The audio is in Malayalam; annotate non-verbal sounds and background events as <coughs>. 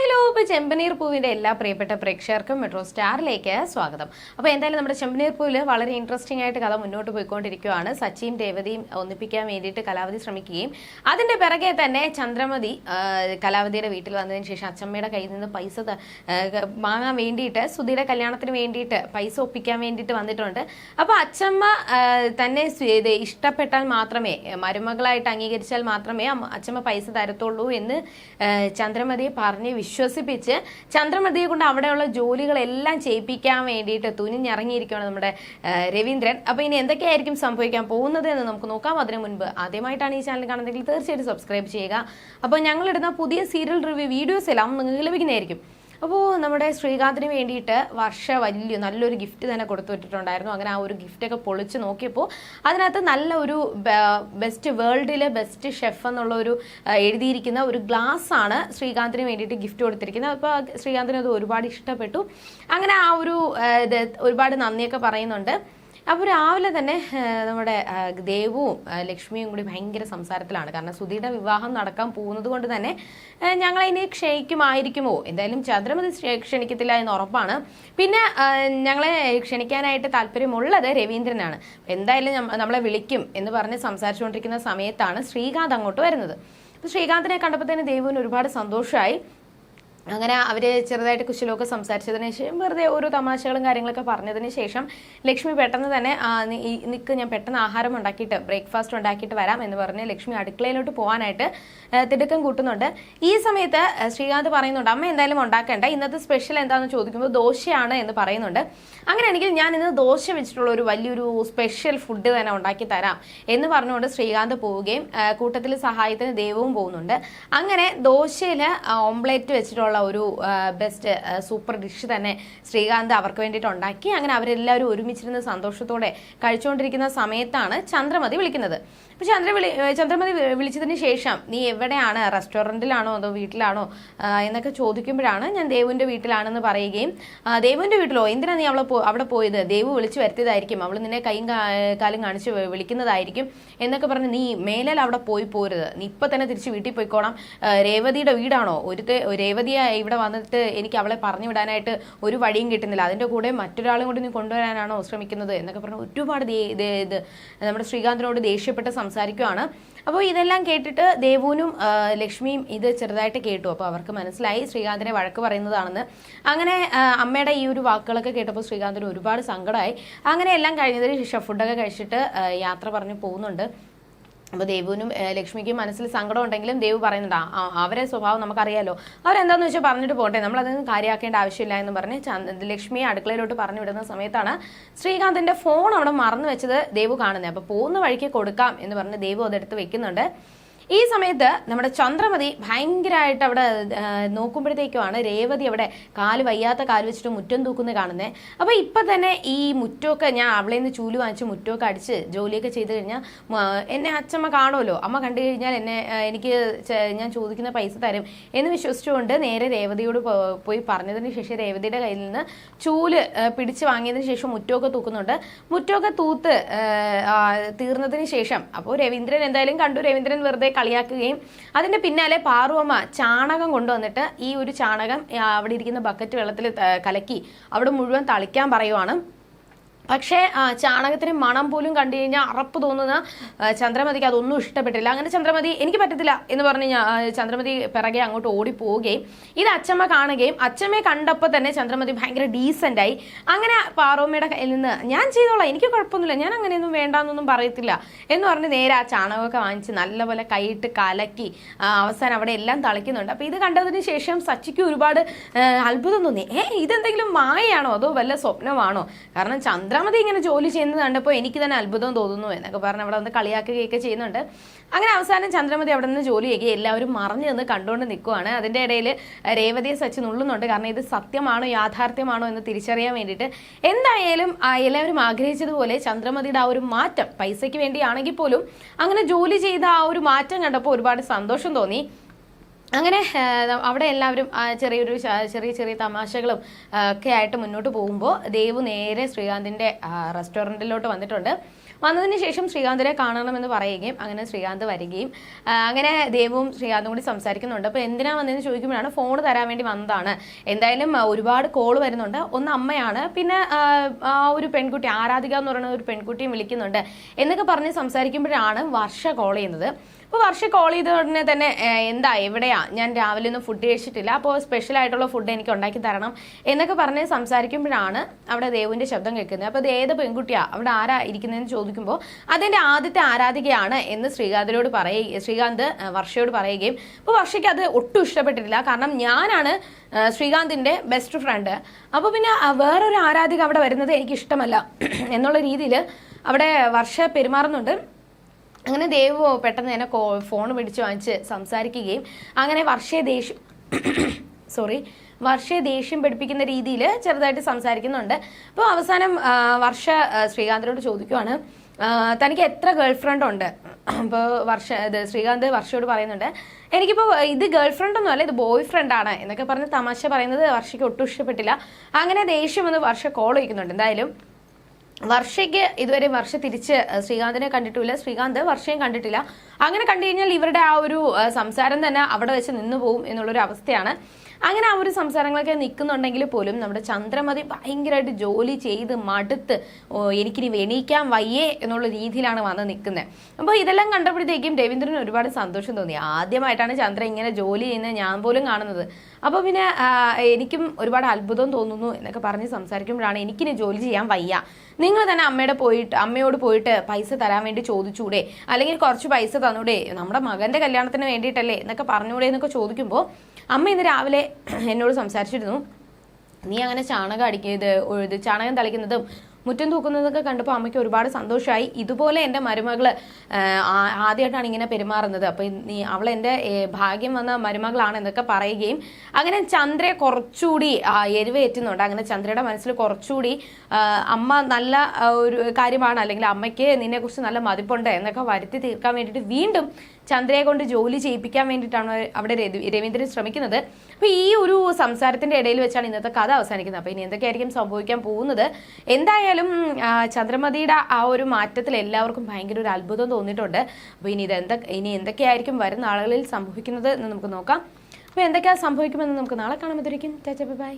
ഹലോ ഇപ്പോൾ ചെമ്പനീർ പൂവിന്റെ എല്ലാ പ്രിയപ്പെട്ട പ്രേക്ഷകർക്കും മെട്രോ സ്റ്റാറിലേക്ക് സ്വാഗതം. അപ്പോൾ എന്തായാലും നമ്മുടെ ചെമ്പനീർ പൂവിൽ വളരെ ഇൻട്രസ്റ്റിംഗ് ആയിട്ട് കഥ മുന്നോട്ട് പോയിക്കൊണ്ടിരിക്കുകയാണ് സച്ചിയും രേവതിയും ഒന്നിപ്പിക്കാൻ വേണ്ടിയിട്ട് കലാവതി ശ്രമിക്കുകയും അതിന്റെ പിറകെ തന്നെ ചന്ദ്രമതി കലാവതിയുടെ വീട്ടിൽ വന്നതിന് ശേഷം അച്ചമ്മയുടെ കയ്യിൽ നിന്ന് പൈസ വാങ്ങാൻ വേണ്ടിയിട്ട് സുധിയുടെ കല്യാണത്തിന് വേണ്ടിയിട്ട് പൈസ ഒപ്പിക്കാൻ വേണ്ടിയിട്ട് വന്നിട്ടുണ്ട്. അപ്പോൾ അച്ചമ്മ തന്നെ ഇഷ്ടപ്പെട്ടാൽ മാത്രമേ മരുമകളായിട്ട് അംഗീകരിച്ചാൽ മാത്രമേ അച്ചമ്മ പൈസ തരത്തുള്ളൂ എന്ന് ചന്ദ്രമതി പറഞ്ഞ് വിശ്വസിപ്പിച്ച് ചന്ദ്രമതിയെ കൊണ്ട് അവിടെയുള്ള ജോലികളെല്ലാം ചെയ്യിപ്പിക്കാൻ വേണ്ടിയിട്ട് തുനിഞ്ഞിറങ്ങിയിരിക്കുകയാണ് നമ്മുടെ രവീന്ദ്രൻ. അപ്പോൾ ഇനി എന്തൊക്കെയായിരിക്കും സംഭവിക്കാൻ പോകുന്നത് എന്ന് നമുക്ക് നോക്കാം. അതിനു മുൻപ് ആദ്യമായിട്ടാണ് ഈ ചാനൽ കാണുന്നതെങ്കിൽ തീർച്ചയായിട്ടും സബ്സ്ക്രൈബ് ചെയ്യുക. അപ്പോൾ ഞങ്ങളിടുന്ന പുതിയ സീരിയൽ റിവ്യൂ വീഡിയോസ് എല്ലാം നിങ്ങൾക്ക് ലഭിക്കുന്നതായിരിക്കും. അപ്പോൾ നമ്മുടെ ശ്രീകാന്തിന് വേണ്ടിയിട്ട് വർഷ വലിയ നല്ലൊരു ഗിഫ്റ്റ് തന്നെ കൊടുത്തു വിട്ടിട്ടുണ്ടായിരുന്നു. അങ്ങനെ ആ ഒരു ഗിഫ്റ്റൊക്കെ പൊളിച്ച് നോക്കിയപ്പോൾ അതിനകത്ത് നല്ല ഒരു ബെസ്റ്റ് വേൾഡിലെ ബെസ്റ്റ് ഷെഫ് എന്നുള്ള ഒരു എഴുതിയിരിക്കുന്ന ഒരു ഗ്ലാസ് ആണ് ശ്രീകാന്തിന് വേണ്ടിയിട്ട് ഗിഫ്റ്റ് കൊടുത്തിരിക്കുന്നത്. അപ്പോൾ ശ്രീകാന്തിന് അത് ഒരുപാട് ഇഷ്ടപ്പെട്ടു. അങ്ങനെ ആ ഒരു ഒരുപാട് നന്ദിയൊക്കെ പറയുന്നുണ്ട്. അപ്പോൾ രാവിലെ തന്നെ നമ്മുടെ ദേവുവും ലക്ഷ്മിയും കൂടി ഭയങ്കര സംസാരത്തിലാണ്. കാരണം സുധിയുടെ വിവാഹം നടക്കാൻ പോകുന്നത് കൊണ്ട് തന്നെ ഞങ്ങൾ ഇനി ക്ഷയിക്കുമായിരിക്കുമോ? എന്തായാലും ചന്ദ്രമതി ക്ഷ- ക്ഷണിക്കത്തില്ല എന്ന് ഉറപ്പാണ്. പിന്നെ ഞങ്ങളെ ക്ഷണിക്കാനായിട്ട് താല്പര്യമുള്ളത് രവീന്ദ്രനാണ്. എന്തായാലും നമ്മളെ വിളിക്കും എന്ന് പറഞ്ഞ് സംസാരിച്ചുകൊണ്ടിരിക്കുന്ന സമയത്താണ് ശ്രീകാന്ത് അങ്ങോട്ട് വരുന്നത്. ശ്രീകാന്തിനെ കണ്ടപ്പോൾ തന്നെ ദേവുവിന് ഒരുപാട് സന്തോഷമായി അങ്ങനെ അവർ ചെറുതായിട്ട് കുശലമൊക്കെ സംസാരിച്ചതിന് ശേഷം വെറുതെ ഓരോ തമാശകളും കാര്യങ്ങളൊക്കെ പറഞ്ഞതിന് ശേഷം ലക്ഷ്മി പെട്ടെന്ന് തന്നെ നിൽക്ക് ഞാൻ പെട്ടെന്ന് ആഹാരം ഉണ്ടാക്കിയിട്ട് ബ്രേക്ക്ഫാസ്റ്റ് ഉണ്ടാക്കിയിട്ട് വരാം എന്ന് പറഞ്ഞ് ലക്ഷ്മി അടുക്കളയിലോട്ട് പോകാനായിട്ട് തിടുക്കം കൂട്ടുന്നുണ്ട്. ഈ സമയത്ത് ശ്രീകാന്ത് പറയുന്നുണ്ട് അമ്മ എന്തായാലും ഉണ്ടാക്കേണ്ട? ഇന്നത്തെ സ്പെഷ്യൽ എന്താണെന്ന് ചോദിക്കുമ്പോൾ ദോശയാണ് എന്ന് പറയുന്നുണ്ട്. അങ്ങനെയാണെങ്കിൽ ഞാൻ ഇന്ന് ദോശ വെച്ചിട്ടുള്ള ഒരു വലിയൊരു സ്പെഷ്യൽ ഫുഡ് തന്നെ ഉണ്ടാക്കി തരാം എന്ന് പറഞ്ഞുകൊണ്ട് ശ്രീകാന്ത് പോവുകയും കൂട്ടത്തിൽ സഹായത്തിന് ദൈവവും പോകുന്നുണ്ട്. അങ്ങനെ ദോശയിൽ ഓംപ്ലേറ്റ് വെച്ചിട്ടുള്ള ഒരു ബെസ്റ്റ് സൂപ്പർ ഡിഷ് തന്നെ ശ്രീകാന്ത് അവർക്ക് വേണ്ടിയിട്ട് ഉണ്ടാക്കി. അങ്ങനെ അവരെല്ലാവരും ഒരുമിച്ചിരുന്ന് സന്തോഷത്തോടെ കഴിച്ചുകൊണ്ടിരിക്കുന്ന സമയത്താണ് ചന്ദ്രമതി വിളിക്കുന്നത്. അപ്പോൾ ചന്ദ്ര വിളി ചന്ദ്രമതി വിളിച്ചതിന് ശേഷം നീ എവിടെയാണ്? റെസ്റ്റോറന്റിലാണോ അതോ വീട്ടിലാണോ? എന്നൊക്കെ ചോദിക്കുമ്പോഴാണ് ഞാൻ ദേവുവിന്റെ വീട്ടിലാണെന്ന് പറയുകയും ദേവുവിന്റെ വീട്ടിലോ? എന്തിനാണ് നീ അവളെ അവിടെ പോയത്? ദേവു വിളിച്ച് വരുത്തിയതായിരിക്കും. അവൾ നിന്നെ കൈയും കാലും കാണിച്ച് വിളിക്കുന്നതായിരിക്കും. എന്നൊക്കെ പറഞ്ഞ് നീ മേലാൽ അവിടെ പോയി പോരുത്. നീ ഇപ്പം തന്നെ തിരിച്ച് വീട്ടിൽ പോയിക്കോണം രേവതിയുടെ വീടാണോ? ഒരു രേവതിയെ ഇവിടെ വന്നിട്ട് എനിക്ക് അവളെ പറഞ്ഞു വിടാനായിട്ട് ഒരു വഴിയും കിട്ടുന്നില്ല. അതിന്റെ കൂടെ മറ്റൊരാളും കൂടി നീ കൊണ്ടുവരാനാണോ ശ്രമിക്കുന്നത് എന്നൊക്കെ പറഞ്ഞ് ഒരുപാട് ഇത് നമ്മുടെ ശ്രീകാന്തിനോട് ദേഷ്യപ്പെട്ട് സംസാരിക്കുവാണ്. അപ്പോൾ ഇതെല്ലാം കേട്ടിട്ട് ദേവുവിനും ലക്ഷ്മിയും ഇത് ചെറുതായിട്ട് കേട്ടു. അപ്പോൾ അവർക്ക് മനസ്സിലായി ശ്രീകാന്തിനെ വഴക്ക് പറയുന്നതാണെന്ന്. അങ്ങനെ അമ്മയുടെ ഈ ഒരു വാക്കുകളൊക്കെ കേട്ടപ്പോൾ ശ്രീകാന്തിന് ഒരുപാട് സങ്കടമായി. അങ്ങനെ എല്ലാം കഴിഞ്ഞതിന് ശേഷം ഫുഡൊക്കെ കഴിച്ചിട്ട് യാത്ര പറഞ്ഞ് പോകുന്നുണ്ട്. അപ്പോൾ ദേവുവിനും ലക്ഷ്മിക്കും മനസ്സിൽ സങ്കടം ഉണ്ടെങ്കിലും ദേവ് പറയുന്നുണ്ട് അവരെ സ്വഭാവം നമുക്കറിയാലോ. അവരെന്താന്ന് വെച്ചാൽ പറഞ്ഞിട്ട് പോട്ടെ. നമ്മൾ അതൊന്നും കാര്യമാക്കേണ്ട ആവശ്യമില്ല എന്ന് പറഞ്ഞ് ലക്ഷ്മിയെ അടുക്കളയിലോട്ട് പറഞ്ഞു വിടുന്ന സമയത്താണ് ശ്രീകാന്തിന്റെ ഫോൺ അവിടെ മറന്നു വെച്ചത് ദേവു കാണുന്നത് അപ്പോൾ പോകുന്ന വഴിക്ക് കൊടുക്കാം എന്ന് പറഞ്ഞ് ദേവു അതെടുത്ത് വെക്കുന്നുണ്ട്. ഈ സമയത്ത് നമ്മുടെ ചന്ദ്രമതി ഭയങ്കരമായിട്ട് അവിടെ നോക്കുമ്പോഴത്തേക്കുമാണ് രേവതി അവിടെ കാൽ വയ്യാത്ത കാൽ വെച്ചിട്ട് മുറ്റം തൂക്കുന്നത് കാണുന്നത് അപ്പോൾ ഇപ്പം തന്നെ ഈ മുറ്റമൊക്കെ ഞാൻ അവളെ നിന്ന് ചൂൽ വാങ്ങിച്ച് മുറ്റമൊക്കെ അടിച്ച് ജോലിയൊക്കെ ചെയ്ത് കഴിഞ്ഞാൽ എന്നെ അച്ഛമ്മ കാണുമല്ലോ. അമ്മ കണ്ടു കഴിഞ്ഞാൽ എന്നെ എനിക്ക് ഞാൻ ചോദിക്കുന്ന പൈസ തരും എന്ന് വിശ്വസിച്ചുകൊണ്ട് നേരെ രേവതിയോട് പോയി പറഞ്ഞതിന് ശേഷം രേവതിയുടെ കയ്യിൽ നിന്ന് ചൂൽ പിടിച്ച് വാങ്ങിയതിന് ശേഷം മുറ്റമൊക്കെ തൂക്കുന്നുണ്ട്. മുറ്റമൊക്കെ തൂത്ത് തീർന്നതിന് ശേഷം അപ്പോൾ രവീന്ദ്രൻ എന്തായാലും കണ്ടു. രവീന്ദ്രൻ വെറുതെ കളിയാക്കുകയും അതിന്റെ പിന്നാലെ പാറുവമ്മ ചാണകം കൊണ്ടുവന്നിട്ട് ഈ ഒരു ചാണകം അവിടെ ഇരിക്കുന്ന ബക്കറ്റ് വെള്ളത്തിൽ കലക്കി അവിടെ മുഴുവൻ തളിക്കാൻ പറയുവാണ്. പക്ഷേ ചാണകത്തിന് മണം പോലും കണ്ടു കഴിഞ്ഞാൽ അറപ്പ് തോന്നുന്ന ചന്ദ്രമതിക്ക് അതൊന്നും ഇഷ്ടപ്പെട്ടില്ല. അങ്ങനെ ചന്ദ്രമതി എനിക്ക് പറ്റത്തില്ല എന്ന് പറഞ്ഞു കഴിഞ്ഞാൽ ചന്ദ്രമതി പിറകെ അങ്ങോട്ട് ഓടിപ്പോവുകയും ഇത് അച്ചമ്മ കാണുകയും അച്ചമ്മയെ കണ്ടപ്പോൾ തന്നെ ചന്ദ്രമതി ഭയങ്കര ഡീസന്റ് ആയി. അങ്ങനെ പാറോമ്മയുടെ കയ്യിൽ നിന്ന് ഞാൻ ചെയ്തോളാം എനിക്ക് കുഴപ്പമൊന്നുമില്ല ഞാൻ അങ്ങനെയൊന്നും വേണ്ടാന്നൊന്നും പറയത്തില്ല എന്ന് പറഞ്ഞ് നേരെ ആ ചാണകമൊക്കെ വാങ്ങിച്ച് നല്ലപോലെ കൈയിട്ട് കലക്കി അവസാനം അവിടെ എല്ലാം തളിക്കുന്നുണ്ട്. അപ്പോൾ ഇത് കണ്ടതിന് ശേഷം സച്ചിക്ക് ഒരുപാട് അത്ഭുതം തോന്നി. ഏ ഇതെന്തെങ്കിലും മായയാണോ? അതോ വല്ല സ്വപ്നമാണോ? കാരണം ചന്ദ്രമതി ഇങ്ങനെ ജോലി ചെയ്യുന്നത് കണ്ടപ്പോൾ എനിക്ക് തന്നെ അത്ഭുതം തോന്നുന്നു എന്നൊക്കെ പറഞ്ഞ് അവിടെ വന്ന് കളിയാക്കുകയൊക്കെ ചെയ്യുന്നുണ്ട്. അങ്ങനെ അവസാനം ചന്ദ്രമതി അവിടെ നിന്ന് ജോലി ചെയ്യുക എല്ലാവരും മറിഞ്ഞു നിന്ന് കണ്ടുകൊണ്ട് നിൽക്കുവാണ്. അതിന്റെ ഇടയിൽ രേവതിയെ സച്ച് നുള്ളുന്നുണ്ട് കാരണം ഇത് സത്യമാണോ യാഥാർത്ഥ്യമാണോ എന്ന് തിരിച്ചറിയാൻ വേണ്ടിയിട്ട്. എന്തായാലും എല്ലാവരും ആഗ്രഹിച്ചതുപോലെ ചന്ദ്രമതിയുടെ ആ ഒരു മാറ്റം പൈസയ്ക്ക് വേണ്ടിയാണെങ്കിൽ പോലും അങ്ങനെ ജോലി ചെയ്ത ആ ഒരു മാറ്റം കണ്ടപ്പോൾ ഒരുപാട് സന്തോഷം തോന്നി. അങ്ങനെ അവിടെ എല്ലാവരും ചെറിയൊരു ചെറിയ ചെറിയ തമാശകളും ഒക്കെ ആയിട്ട് മുന്നോട്ട് പോകുമ്പോൾ ദേവ് നേരെ ശ്രീകാന്തിന്റെ റെസ്റ്റോറന്റിലോട്ട് വന്നിട്ടുണ്ട്. വന്നതിന് ശേഷം ശ്രീകാന്തിനെ കാണണമെന്ന് പറയുകയും അങ്ങനെ ശ്രീകാന്ത് വരികയും അങ്ങനെ ദേവും ശ്രീകാന്തും കൂടി സംസാരിക്കുന്നുണ്ട്. അപ്പോൾ എന്തിനാ വന്നതെന്ന് ചോദിക്കുമ്പോഴാണ് ഫോൺ തരാൻ വേണ്ടി വന്നതാണ്. എന്തായാലും ഒരുപാട് കോൾ വരുന്നുണ്ട്. ഒന്ന് അമ്മയാണ്. പിന്നെ ആ, ഒരു പെൺകുട്ടി ആരാധിക എന്ന് പറയുന്ന ഒരു പെൺകുട്ടിയും വിളിക്കുന്നുണ്ട്. എന്നൊക്കെ പറഞ്ഞ് സംസാരിക്കുമ്പോഴാണ് വർഷ കോൾ ചെയ്യുന്നത്. അപ്പോൾ വർഷ കോൾ ചെയ്ത ഉടനെ തന്നെ എന്താ എവിടെയാ? ഞാൻ രാവിലെ ഒന്നും ഫുഡ് കഴിച്ചിട്ടില്ല. അപ്പോൾ സ്പെഷ്യൽ ആയിട്ടുള്ള ഫുഡ് എനിക്ക് ഉണ്ടാക്കി തരണം എന്നൊക്കെ പറഞ്ഞ് സംസാരിക്കുമ്പോഴാണ് അവിടെ ദേവുവിന്റെ ശബ്ദം കേൾക്കുന്നത്. അപ്പോൾ അത് ഏത് പെൺകുട്ടിയാ? അവിടെ ആരാ ഇരിക്കുന്നതെന്ന് ചോദിക്കുമ്പോൾ അതെന്റെ ആദ്യത്തെ ആരാധികയാണ് എന്ന് ശ്രീകാന്തിനോട് പറയുക ശ്രീകാന്ത് വർഷയോട് പറയുകയും അപ്പോൾ വർഷയ്ക്ക് അത് ഒട്ടും ഇഷ്ടപ്പെട്ടിട്ടില്ല. കാരണം ഞാനാണ് ശ്രീകാന്തിന്റെ ബെസ്റ്റ് ഫ്രണ്ട് അപ്പോൾ പിന്നെ വേറൊരു ആരാധിക അവിടെ വരുന്നത് എനിക്ക് ഇഷ്ടമല്ല <clears throat> എന്നുള്ള രീതിയിൽ അവിടെ വർഷ പെരുമാറുന്നുണ്ട്. അങ്ങനെ ദേവു പെട്ടെന്ന് തന്നെ ഫോൺ പിടിച്ച് വാങ്ങിച്ച് സംസാരിക്കുകയും അങ്ങനെ വർഷയെ ദേഷ്യം <coughs> സോറി വർഷയെ ദേഷ്യം പഠിപ്പിക്കുന്ന രീതിയിൽ ചെറുതായിട്ട് സംസാരിക്കുന്നുണ്ട്. അപ്പോൾ അവസാനം വർഷ ശ്രീകാന്തിനോട് ചോദിക്കുവാണ് തനിക്ക് എത്ര ഗേൾ ഫ്രണ്ട് ഉണ്ട്? <coughs> അപ്പോൾ വർഷ ഇത് ശ്രീകാന്ത് വർഷയോട് പറയുന്നുണ്ട് എനിക്കിപ്പോൾ ഇത് ഗേൾ ഫ്രണ്ട് ഒന്നും അല്ല ഇത് ബോയ് ഫ്രണ്ട് ആണ് എന്നൊക്കെ പറഞ്ഞ് തമാശ പറയുന്നത് വർഷയ്ക്ക് ഒട്ടും ഇഷ്ടപ്പെട്ടില്ല. അങ്ങനെ ദേഷ്യം വന്ന് വർഷ കോൾ വയ്ക്കുന്നുണ്ട് എന്തായാലും വർഷയ്ക്ക് ഇതുവരെ വർഷ തിരിച്ച് ശ്രീകാന്തിനെ കണ്ടിട്ടില്ല. ശ്രീകാന്ത് വർഷയും കണ്ടിട്ടില്ല. അങ്ങനെ കണ്ടു കഴിഞ്ഞാൽ ഇവരുടെ ആ ഒരു സംസാരം തന്നെ അവിടെ വെച്ച് നിന്നു പോകും എന്നുള്ളൊരു അവസ്ഥയാണ്. അങ്ങനെ ആ ഒരു സംസാരങ്ങളൊക്കെ നിൽക്കുന്നുണ്ടെങ്കിൽ പോലും നമ്മുടെ ചന്ദ്രമതി ഭയങ്കരമായിട്ട് ജോലി ചെയ്ത് മടുത്ത് എനിക്കിനി എണീക്കാൻ വയ്യേ എന്നുള്ള രീതിയിലാണ് വന്ന് നിൽക്കുന്നത്. അപ്പോൾ ഇതെല്ലാം കണ്ടപ്പോഴത്തേക്കും രവീന്ദ്രന് ഒരുപാട് സന്തോഷം തോന്നി. ആദ്യമായിട്ടാണ് ചന്ദ്ര ഇങ്ങനെ ജോലി ചെയ്യുന്നത് ഞാൻ പോലും കാണുന്നത്. അപ്പോൾ പിന്നെ എനിക്കും ഒരുപാട് അത്ഭുതം തോന്നുന്നു എന്നൊക്കെ പറഞ്ഞ് സംസാരിക്കുമ്പോഴാണ് എനിക്കിനി ജോലി ചെയ്യാൻ വയ്യ. നിങ്ങൾ തന്നെ അമ്മയുടെ പോയിട്ട് അമ്മയോട് പോയിട്ട് പൈസ തരാൻ വേണ്ടി ചോദിച്ചൂടെ? അല്ലെങ്കിൽ കുറച്ച് പൈസ തന്നൂടെ? നമ്മുടെ മകന്റെ കല്യാണത്തിന് വേണ്ടിയിട്ടല്ലേ എന്നൊക്കെ പറഞ്ഞൂടെ എന്നൊക്കെ ചോദിക്കുമ്പോൾ അമ്മ ഇന്ന് രാവിലെ <clears throat> എന്നോട് സംസാരിച്ചിരുന്നു. നീ അങ്ങനെ ചാണകം അടിക്കുന്നത് ചാണകം തളിക്കുന്നതും മുറ്റം തൂക്കുന്നതൊക്കെ കണ്ടപ്പോൾ അമ്മയ്ക്ക് ഒരുപാട് സന്തോഷമായി ഇതുപോലെ എന്റെ മരുമകൾ ആദ്യമായിട്ടാണ് ഇങ്ങനെ പെരുമാറുന്നത്. അപ്പോൾ നീ അവൾ എന്റെ ഭാഗ്യം വന്ന മരുമകളാണ് എന്നൊക്കെ പറയുകയും അങ്ങനെ ചന്ദ്രയെ കുറച്ചുകൂടി എരിവേറ്റുന്നുണ്ട്. അങ്ങനെ ചന്ദ്രയുടെ മനസ്സിൽ കുറച്ചുകൂടി അമ്മ നല്ല ഒരു കാര്യമാണ്. അല്ലെങ്കിൽ അമ്മയ്ക്ക് നിന്നെക്കുറിച്ച് നല്ല മതിപ്പുണ്ട് എന്നൊക്കെ വരുത്തി തീർക്കാൻ വേണ്ടിയിട്ട് വീണ്ടും ചന്ദ്രയെ കൊണ്ട് ജോലി ചെയ്യിപ്പിക്കാൻ വേണ്ടിയിട്ടാണ് അവിടെ രവീന്ദ്രൻ ശ്രമിക്കുന്നത്. അപ്പോൾ ഈ ഒരു സംസാരത്തിന്റെ ഇടയിൽ വെച്ചാണ് ഇന്നത്തെ കഥ അവസാനിക്കുന്നത്. അപ്പോൾ ഇനി എന്തൊക്കെയായിരിക്കും സംഭവിക്കാൻ പോകുന്നത്? എന്തായാലും ചന്ദ്രമതിയുടെ ആ ഒരു മാറ്റത്തിൽ എല്ലാവർക്കും ഭയങ്കര ഒരു അത്ഭുതം തോന്നിയിട്ടുണ്ട്. അപ്പോൾ ഇനി ഇത് എന്തൊ ഇനി എന്തൊക്കെയായിരിക്കും വരുന്ന ആളുകളിൽ സംഭവിക്കുന്നത് എന്ന് നമുക്ക് നോക്കാം. അപ്പൊ എന്തൊക്കെയാ സംഭവിക്കുമെന്ന് നമുക്ക് നാളെ കാണാൻ പറ്റുമായിരിക്കും ബൈ.